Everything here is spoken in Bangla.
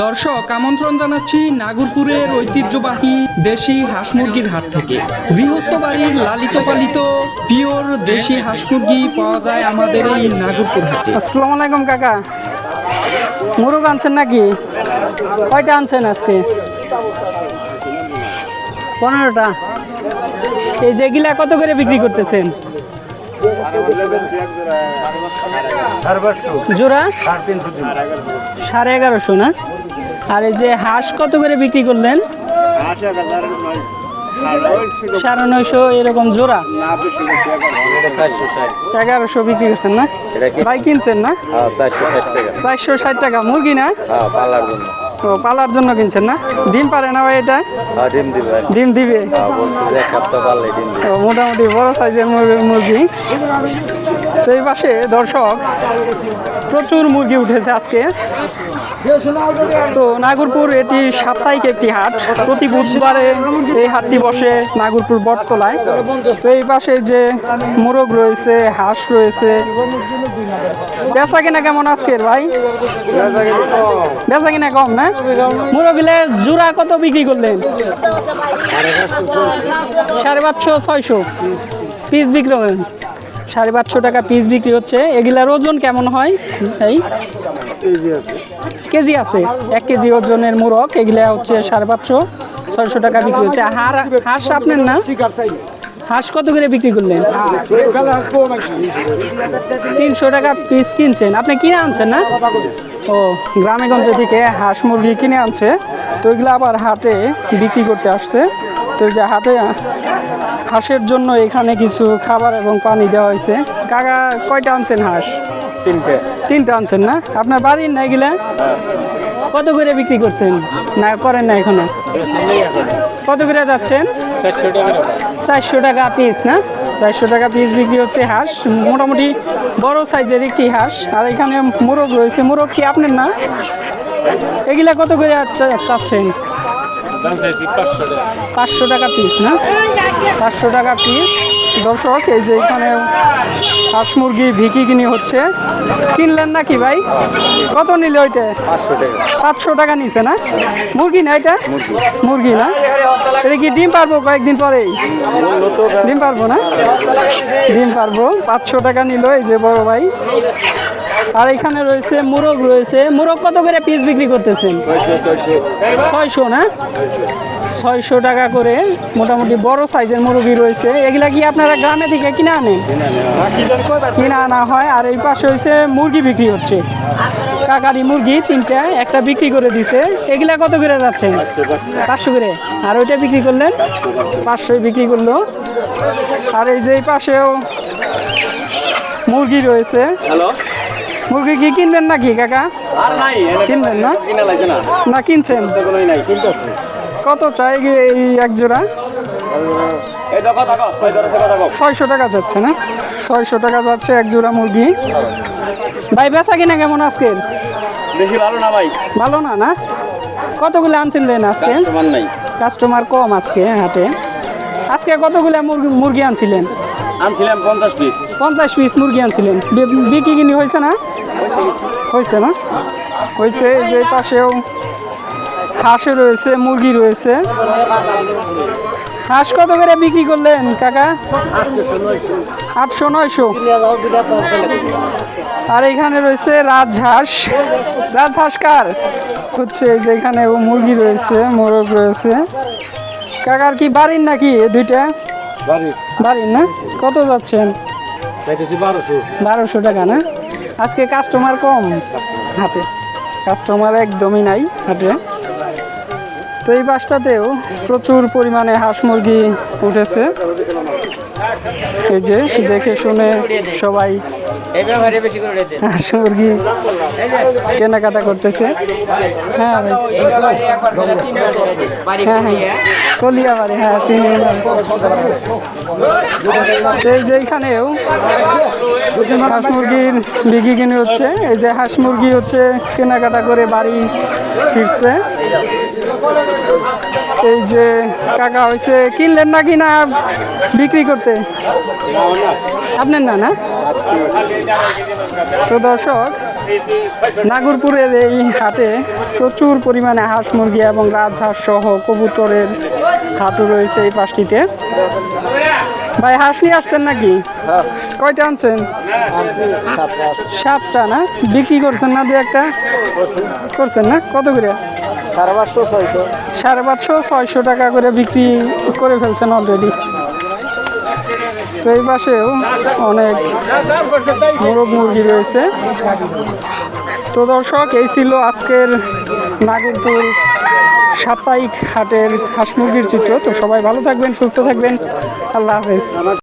দর্শক আমন্ত্রণ জানাচ্ছি নাগরপুরের ঐতিহ্যবাহী দেশি হাঁস মুরগির হাট থেকে। গৃহস্থ বাড়ির লালিত পালিত পিওর দেশি হাঁস মুরগি পাওয়া যায় আমাদের এই নাগরপুর হাটে। আসসালামু আলাইকুম কাকা। মুরগ আনছেন নাকি? কয়টা আনছেন আজকে? পনেরোটা। এই যেগুলা কত করে বিক্রি করতেছেন? জোড়া? সাড়ে এগারোশো না? আর এই যে হাঁস কত করে বিক্রি করলেন? সাড়ে নয়শো এরকম জোড়া? এগারোশো বিক্রি করছেন না? ভাই কিনছেন না? চারশো ষাট টাকা। মুরগি না? ও পালার জন্য কিনছেন না? ডিম পারে না ভাই এটা? ডিম দিবে। ও, মোটামুটি বড় সাইজের মুরগি। তো এই পাশে দর্শক, প্রচুর মুরগি উঠেছে আজকে। তো নাগরপুর এটি সাপ্তাহিক একটি হাট। প্রতি বুধবারে এই হাটটি বসে নাগরপুর বটতলায়। তো এই পাশে যে মোরগ রয়েছে, হাঁস রয়েছে, বেচা কিনা কেমন আজকের ভাই? বেচা কিনা কম না? মুরগিলে জোড়া কত বিক্রি করলেন? সাড়ে পাঁচশো, ছয়শো। পিস বিক্রি করেন। সাড়ে পাঁচশো টাকা পিস বিক্রি হচ্ছে। এগুলার ওজন কেমন হয়? এই কেজি আছে। এক কেজি ওজনের মুরগ, এগুলা হচ্ছে সাড়ে পাঁচশো, ছয়শো টাকা বিক্রি হচ্ছে। হার হাঁস আপনার না? হাঁস কত করে বিক্রি করলেন? তিনশো টাকা পিস কিনছেন। আপনি কিনে আনছেন না? ও, গ্রামেগঞ্জে থেকে হাঁস মুরগি কিনে আনছে। তো এগুলো আবার হাটে বিক্রি করতে আসছে। তো যে হাতে হাঁসের জন্য এখানে কিছু খাবার এবং পানি দেওয়া হয়েছে। কাকা কয়টা আনছেন হাঁস? তিনটে। তিনটা আনছেন না? আপনার বাড়ির না এগুলা? কত করে বিক্রি করছেন? না করেন না এখনও। কত করে যাচ্ছেন? চারশো টাকা পিস না? চারশো টাকা পিস বিক্রি হচ্ছে হাঁস। মোটামুটি বড় সাইজের একটি হাঁস। আর এখানে মোরগ রয়েছে। মোরগ কি আপনার না? এগুলা কত করে চাচ্ছেন? দাম চাইছি পাঁচশো টাকা। পিস না? পাঁচশো টাকা পিস দর্শক এই যে এখানে হাঁস মুরগি ভিকি কিনি হচ্ছে। কিনলেন নাকি ভাই? কত নিলে ওইটা? পাঁচশো টাকা। পাঁচশো টাকা নিছে না? মুরগি না এটা? মুরগি। না? এটা কি ডিম পারব কয়েকদিন পরেই? ডিম পারব না? ডিম পারব। পাঁচশো টাকা নিল এই যে বড় ভাই। আর এখানে রয়েছে মুরগ রয়েছে। মুরগ কত করে পিস বিক্রি করতেছেন? ছয়শো না? ছয়শো টাকা করে মোটামুটি বড় সাইজের মুরগি রয়েছে। এগুলা কি আপনারা গ্রামে থেকে কিনে আনেন? কিনে আনা হয় আর এই পাশে হয়েছে মুরগি বিক্রি হচ্ছে। কাকারি মুরগি তিনটা একটা বিক্রি করে দিছে। এগুলা কত করে যাচ্ছে? পাঁচশো করে। আর ওইটা বিক্রি করলেন? পাঁচশোই বিক্রি করল। আর এই যে এই পাশেও মুরগি রয়েছে। হ্যালো? মুরগি কি কিনবেন নাকি কাকা? আর নাই কিনবেন না? না। না কিনছেন? নাই কিনতেছে। কত চাই এই এক জোড়া ছয়শো টাকা যাচ্ছে না? ছয়শো টাকা যাচ্ছে এক জোড়া মুরগি। ভাই বেচা কিনা কেমন আজকের? বেশি ভালো না ভাই। ভালো না না? কতগুলো আনছিলেন আজকে? কাস্টমার কম আজকে হাটে। আজকে কতগুলো মুরগি মুরগি আনছিলেন? আনছিলাম পঞ্চাশ পিস। পঞ্চাশ পিস মুরগি আনছিলেন। বিক্রি কিনি হয়েছে না? হয়েছে না? হয়েছে এই যে পাশেও হাঁসও রয়েছে মুরগি রয়েছে। হাঁস কত করে বিক্রি করলেন কাকা? আটশো নয়শো। আর এখানে রয়েছে রাজহাঁস। রাজহাঁস কার? হচ্ছে যে এখানে মুরগি রয়েছে মোরগ রয়েছে। কাকার কি বাড়ির নাকি দুইটা? বাড়ির। না? কত যাচ্ছেন? বারোশো। টাকা না? আজকে কাস্টমার কম? হাটে। কাস্টমার একদমই নাই হাটে। তো এই বাসটাতেও প্রচুর পরিমাণে হাঁস মুরগি উঠেছে। এই যে, দেখে শুনে সবাই হাঁস মুরগি কেনাকাটা করতেছে। হ্যাঁ হ্যাঁ হ্যাঁ। কলিয়াবাড়ি হ্যাঁ চিনি এই হাঁস মুরগির বিক্রি কিনে হচ্ছে। এই যে হাঁস মুরগি হচ্ছে, কেনাকাটা করে বাড়ি ফিরছে। এই যে কাকা হয়েছে, কিনলেন না বিক্রি করতে? আপনার না না? তো দর্শক, নাগরপুরের এই হাটে প্রচুর পরিমাণে হাঁস মুরগি এবং রাজহাঁস সহ কবুতরের হাটও রয়েছে এই পাশটিতে। ভাই, হাঁস নিয়ে আসছেন নাকি? কয়টা আনছেন? সাতটা, না? বিক্রি করছেন না, দু একটা? করছেন না? কত করে? সাড়ে পাঁচশো, ছয়শো। টাকা করে বিক্রি করে ফেলছেন অলরেডি তো এই পাশেও অনেক মোরগ মুরগি রয়েছে। তো দর্শক, এই ছিল আজকের নাগরপুর সাপ্তাহিক হাটের হাঁস মুরগির চিত্র। তো সবাই ভালো থাকবেন, সুস্থ থাকবেন। আল্লাহ হাফেজ।